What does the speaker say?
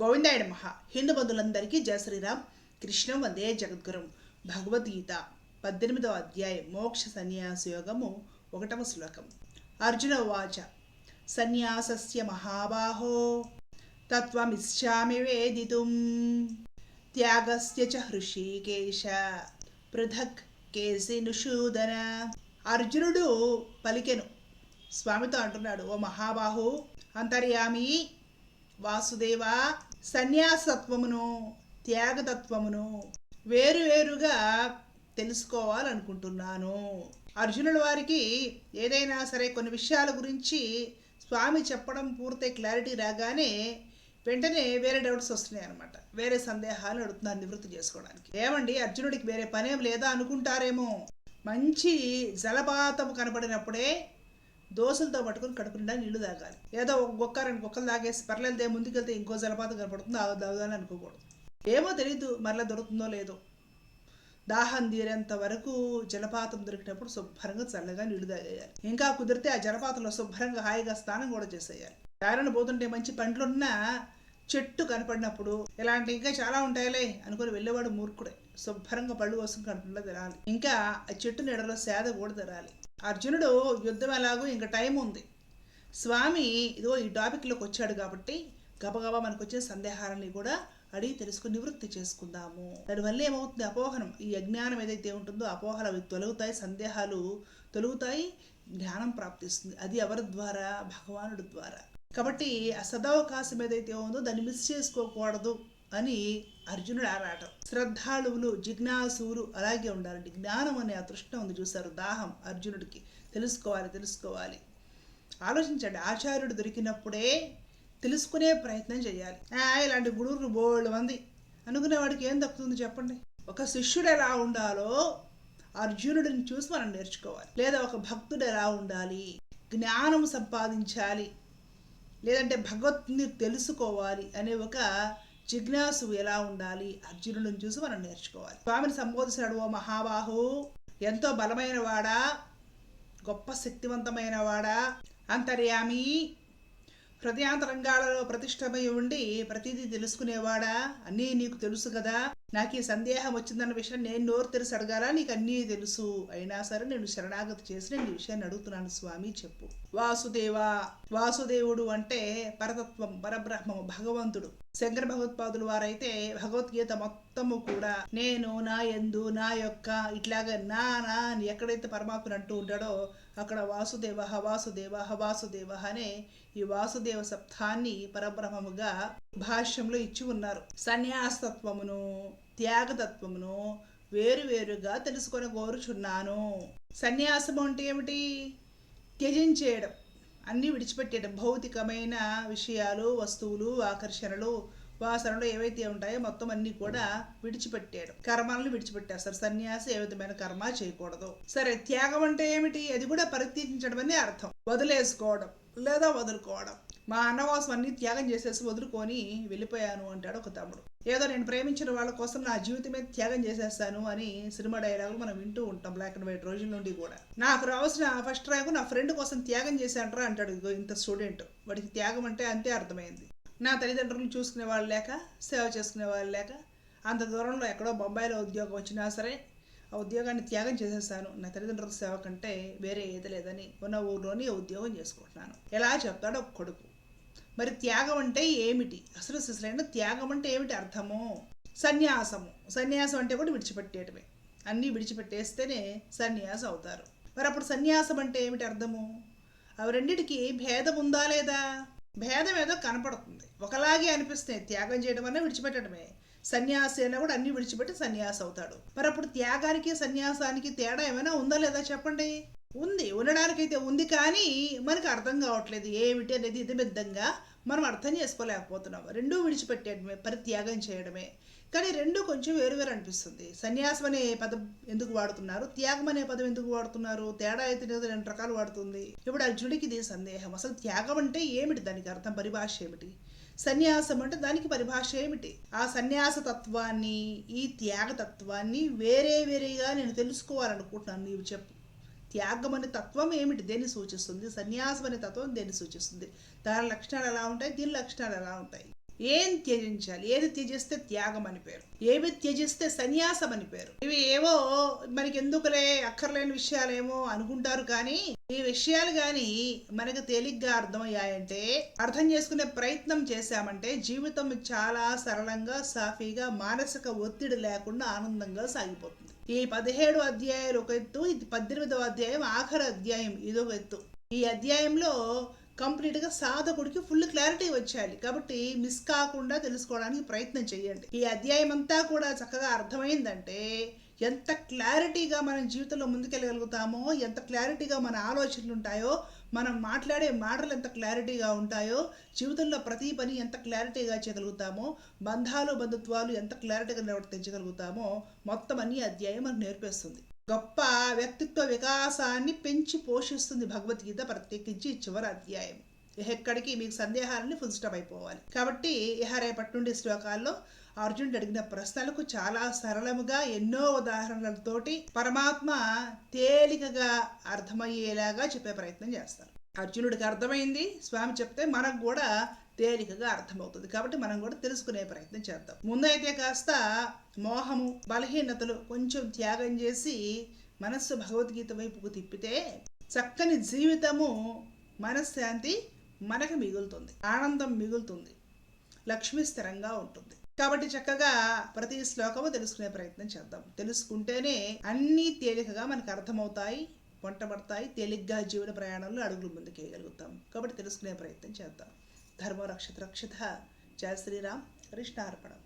గోవిందాయ మహా హిందూ బంధువులందరికీ జయ శ్రీరామ్. కృష్ణం వందే జగద్గురం. భగవద్గీత పద్దెనిమిదవ అధ్యాయం మోక్ష సన్యాస యోగము ఒకటవ శ్లోకం. అర్జున వాచ సన్యాసస్య మహాబాహో తత్వమిచ్చామి వేదితుం. త్యాగస్య చ హృషికేశ పృథక్ కేసి నుషూదన అర్జునుడు పలికెను. స్వామితో అంటున్నాడు ఓ మహాబాహు అంతర్యామి వాసుదేవ సన్యాసత్వమును త్యాగతత్వమును వేరువేరుగా తెలుసుకోవాలనుకుంటున్నాను. అర్జునుల వారికి ఏదైనా సరే కొన్ని విషయాల గురించి స్వామి చెప్పడం పూర్తి క్లారిటీ రాగానే వెంటనే వేరే డౌట్స్ వస్తున్నాయి అనమాట వేరే సందేహాలు అడుగుతున్నారు నివృత్తి చేసుకోవడానికి. ఏమండి? అర్జునుడికి వేరే పనేం లేదా అనుకుంటారేమో? మంచి జలపాతం కనపడినప్పుడే దోశలతో పట్టుకొని కడుపు నిండా నీళ్ళు తాగాలి. ఏదో ఒక గొక్క రెండు గొక్కలు తాగేసి పర్లేదే ముందుకెళ్తే ఇంకో జలపాతం కనపడుతుంది? ఆ దాదాని అనుకోకూడదు. ఏమో తెలియదు మరలా దొరుకుతుందో లేదో. దాహం తీరేంత వరకు జలపాతం దొరికినప్పుడు శుభ్రంగా చల్లగా నీళ్ళు తాగేయాలి. ఇంకా కుదిరితే ఆ జలపాతంలో శుభ్రంగా హాయిగా స్నానం కూడా చేసేయాలి. దారిన పోతుంటే మంచి పండ్లున్న చెట్టు కనపడినప్పుడు ఇలాంటి ఇంకా చాలా ఉంటాయిలే అనుకుని వెళ్ళేవాడు మూర్ఖుడే. శుభ్రంగా పళ్ళు కోసం కనపడలో తినాలి. ఇంకా ఆ చెట్టు నీడలో సేద కూడా తినాలి. అర్జునుడు యుద్ధం ఎలాగో ఇంకా టైం ఉంది. స్వామి ఇదిగో ఈ టాపిక్లోకి వచ్చాడు కాబట్టి గబగబా మనకు వచ్చే సందేహాలని కూడా అడిగి తెలుసుకుని నివృత్తి చేసుకుందాము. దానివల్ల ఏమవుతుంది? అపోహనం. ఈ అజ్ఞానం ఏదైతే ఉంటుందో అపోహలు అవి తొలగుతాయి సందేహాలు తొలుగుతాయి జ్ఞానం ప్రాప్తిస్తుంది. అది ఎవరి ద్వారా? భగవానుడి ద్వారా. కాబట్టి ఆ సదావకాశం ఏదైతే ఉందో దాన్ని మిస్ చేసుకోకూడదు. అని అర్జునుడు ఆరాటం శ్రద్ధాళువులు జిజ్ఞాసువులు అలాగే ఉండాలండి. జ్ఞానం అనే ఆ ఉంది చూసారు దాహం అర్జునుడికి. తెలుసుకోవాలి తెలుసుకోవాలి. ఆలోచించండి ఆచార్యుడు దొరికినప్పుడే తెలుసుకునే ప్రయత్నం చేయాలి. ఆ, ఇలాంటి గుడురు బోళ్ళు మంది అనుకునేవాడికి ఏం దక్కుతుంది చెప్పండి? ఒక శిష్యుడు ఎలా ఉండాలో అర్జునుడిని చూసి మనం నేర్చుకోవాలి. లేదా ఒక భక్తుడు ఎలా ఉండాలి? జ్ఞానం సంపాదించాలి. లేదంటే భగవత్ని తెలుసుకోవాలి అనే ఒక జిజ్ఞాసు ఎలా ఉండాలి? అర్జునుడిని చూసి మనం నేర్చుకోవాలి. స్వామిని సంబోధించాడు ఓ మహాబాహు ఎంతో బలమైన వాడా గొప్ప శక్తివంతమైన వాడా అంతర్యామి హృదయాంతరంగాలలో ప్రతిష్టమై ఉండి ప్రతిదీ తెలుసుకునేవాడా? అన్నీ నీకు తెలుసు కదా? నాకు ఈ సందేహం వచ్చిందన్న విషయం నేను నోరు తెరిసి అడగాలా? నీకు అన్నీ తెలుసు. అయినా సరే నేను శరణాగతి చేసి నేను ఈ విషయాన్ని అడుగుతున్నాను స్వామి చెప్పు. వాసుదేవ వాసుదేవుడు అంటే పరతత్వం పరబ్రహ్మము భగవంతుడు. శంకర భగవత్పాదులు వారైతే భగవద్గీత మొత్తము కూడా నేను నా ఎందు నా యొక్క ఇట్లాగ నా నా అని ఎక్కడైతే పరమాత్మను అంటూ ఉంటాడో అక్కడ వాసుదేవ వాసుదేవ వాసుదేవ అనే ఈ వాసుదేవ సప్తాన్ని పరబ్రహ్మముగా భాష్యంలో ఇచ్చి ఉన్నారు. సన్యాసతత్వమును త్యాగతత్వమును వేరువేరుగా తెలుసుకొని కోరుచున్నాను సన్యాసం అంటే ఏమిటి? త్యజించేయడం అన్నీ విడిచిపెట్టేయడం భౌతికమైన విషయాలు వస్తువులు ఆకర్షణలు వాసనలు ఏవైతే ఉంటాయో మొత్తం అన్నీ కూడా విడిచిపెట్టాడు. కర్మాలను విడిచిపెట్టేస్తారు సన్యాసి ఏ విధమైన కర్మ చేయకూడదు. సరే త్యాగం అంటే ఏమిటి? అది కూడా పరిత్యజించడం అర్థం. వదిలేసుకోవడం లేదా వదులుకోవడం. మా అన్నవాసం అన్ని త్యాగం చేసేసి వదులుకొని వెళ్ళిపోయాను అంటాడు ఒక తమ్ముడు. ఏదో నేను ప్రేమించిన వాళ్ళ కోసం నా జీవితమే త్యాగం చేసేస్తాను అని సినిమా డైలాగులు మనం వింటూ ఉంటాం బ్లాక్ అండ్ వైట్ రోజుల నుండి కూడా. నాకు రావాల్సిన ఫస్ట్ ర్యాంకు నా ఫ్రెండ్ కోసం త్యాగం చేశాంటారా అంటాడు ఇంత స్టూడెంట్ వాడికి త్యాగం అంటే అంతే అర్థమైంది. నా తల్లిదండ్రులను చూసుకునే వాళ్ళు లేక సేవ చేసుకునే వాళ్ళు లేక అంత దూరంలో ఎక్కడో బొంబాయిలో ఉద్యోగం వచ్చినా సరే ఆ ఉద్యోగాన్ని త్యాగం చేసేసాను. నా తల్లిదండ్రుల సేవ కంటే వేరే ఏది లేదని ఉన్న ఊర్లోనే ఉద్యోగం చేసుకుంటున్నాను. ఎలా చెప్తాడో ఒక కొడుకు. మరి త్యాగం అంటే ఏమిటి? అసలు అసలైన త్యాగం అంటే ఏమిటి అర్థము? సన్యాసము. సన్యాసం అంటే కూడా విడిచిపెట్టేయటమే. అన్నీ విడిచిపెట్టేస్తేనే సన్యాసం అవుతారు. మరి అప్పుడు సన్యాసం అంటే ఏమిటి అర్థము? అవి రెండిటికి భేదం ఉందా లేదా? భేదం ఏదో కనపడుతుంది. ఒకలాగే అనిపిస్తాయి త్యాగం చేయడం వల్ల విడిచిపెట్టడమే. సన్యాసి అయినా కూడా అన్ని విడిచిపెట్టి సన్యాసి అవుతాడు మరి అప్పుడు త్యాగానికి సన్యాసానికి తేడా ఏమైనా ఉందా లేదా చెప్పండి? ఉంది. ఉండడానికైతే ఉంది కానీ మనకు అర్థం కావట్లేదు ఏమిటి అనేది ఇది మనం అర్థం చేసుకోలేకపోతున్నాం. రెండూ విడిచిపెట్టేయడమే పరిత్యాగం చేయడమే. కానీ రెండు కొంచెం వేరువేరు అనిపిస్తుంది. సన్యాసం అనే పదం ఎందుకు వాడుతున్నారు? త్యాగం అనే పదం ఎందుకు వాడుతున్నారు? తేడా అయితే లేదు రెండు రకాలు వాడుతుంది. ఇప్పుడు అర్జునుడికి ఇది సందేహం. అసలు త్యాగం అంటే ఏమిటి దానికి అర్థం? పరిభాష ఏమిటి? సన్యాసం అంటే దానికి పరిభాష ఏమిటి? ఆ సన్యాస తత్వాన్ని ఈ త్యాగ తత్వాన్ని వేరే వేరేగా నేను తెలుసుకోవాలనుకుంటున్నాను. నీవు చెప్పు. త్యాగం అనే తత్వం ఏమిటి? దేన్ని సూచిస్తుంది? సన్యాసం అనే తత్వం దేన్ని సూచిస్తుంది? దాని లక్షణాలు ఎలా ఉంటాయి? దీని లక్షణాలు ఎలా ఉంటాయి? ఏం త్యజించాలి? ఏది త్యజిస్తే త్యాగం అని పేరు. ఏవి త్యజిస్తే సన్యాసం అని పేరు. ఇవి ఏవో మనకి ఎందుకులే అక్కర్లేని విషయాలేమో అనుకుంటారు కానీ ఈ విషయాలు కానీ మనకు తేలిగ్గా అర్థమయ్యాయంటే అర్థం చేసుకునే ప్రయత్నం చేశామంటే జీవితం చాలా సరళంగా సాఫీగా మానసిక ఒత్తిడి లేకుండా ఆనందంగా సాగిపోతుంది. ఈ పదిహేడు అధ్యాయాలు ఒక ఎత్తు ఇది పద్దెనిమిదవ అధ్యాయం ఆఖరి అధ్యాయం ఇదొక ఎత్తు. ఈ అధ్యాయంలో కంప్లీట్గా సాధకుడికి ఫుల్ క్లారిటీ వచ్చేయాలి. కాబట్టి మిస్ కాకుండా తెలుసుకోవడానికి ప్రయత్నం చేయండి. ఈ అధ్యాయం అంతా కూడా చక్కగా అర్థమైందంటే ఎంత క్లారిటీగా మనం జీవితంలో ముందుకెళ్ళగలుగుతామో ఎంత క్లారిటీగా మన ఆలోచనలు ఉంటాయో మనం మాట్లాడే మాటలు ఎంత క్లారిటీగా ఉంటాయో జీవితంలో ప్రతి పని ఎంత క్లారిటీగా చేయగలుగుతామో బంధాలు బంధుత్వాలు ఎంత క్లారిటీగా నిర్వర్తించగలుగుతామో మొత్తం అన్ని అధ్యాయం మనకు నేర్పేస్తుంది. గొప్ప వ్యక్తిత్వ వికాసాన్ని పెంచి పోషిస్తుంది భగవద్గీత ప్రత్యేకించి చివరి అధ్యాయం. ఎక్కడికి మీకు సందేహాలని ఫుల్ స్టాప్ అయిపోవాలి. కాబట్టి ఇహ రేపటి నుండి శ్లోకాల్లో అర్జునుడు అడిగిన ప్రశ్నలకు చాలా సరళముగా ఎన్నో ఉదాహరణలతోటి పరమాత్మ తేలికగా అర్థమయ్యేలాగా చెప్పే ప్రయత్నం చేస్తారు. అర్జునుడికి అర్థమైంది స్వామి చెప్తే మనకు కూడా తేలికగా అర్థమవుతుంది కాబట్టి మనం కూడా తెలుసుకునే ప్రయత్నం చేద్దాం. ముందైతే కాస్త మోహము బలహీనతలు కొంచెం త్యాగం చేసి మనస్సు భగవద్గీత వైపుకు తిప్పితే చక్కని జీవితము మనశ్శాంతి మనకు మిగులుతుంది ఆనందం మిగులుతుంది లక్ష్మి స్థిరంగా ఉంటుంది. కాబట్టి చక్కగా ప్రతి శ్లోకము తెలుసుకునే ప్రయత్నం చేద్దాం. తెలుసుకుంటేనే అన్నీ తేలికగా మనకు అర్థమవుతాయి వంటబడతాయి తేలిగ్గా జీవన ప్రయాణంలో అడుగులు ముందుకేయగలుగుతాం. కాబట్టి తెలుసుకునే ప్రయత్నం చేద్దాం. ధర్మ రక్షత. రక్షిత జయ శ్రీరామ్. కృష్ణార్పణం.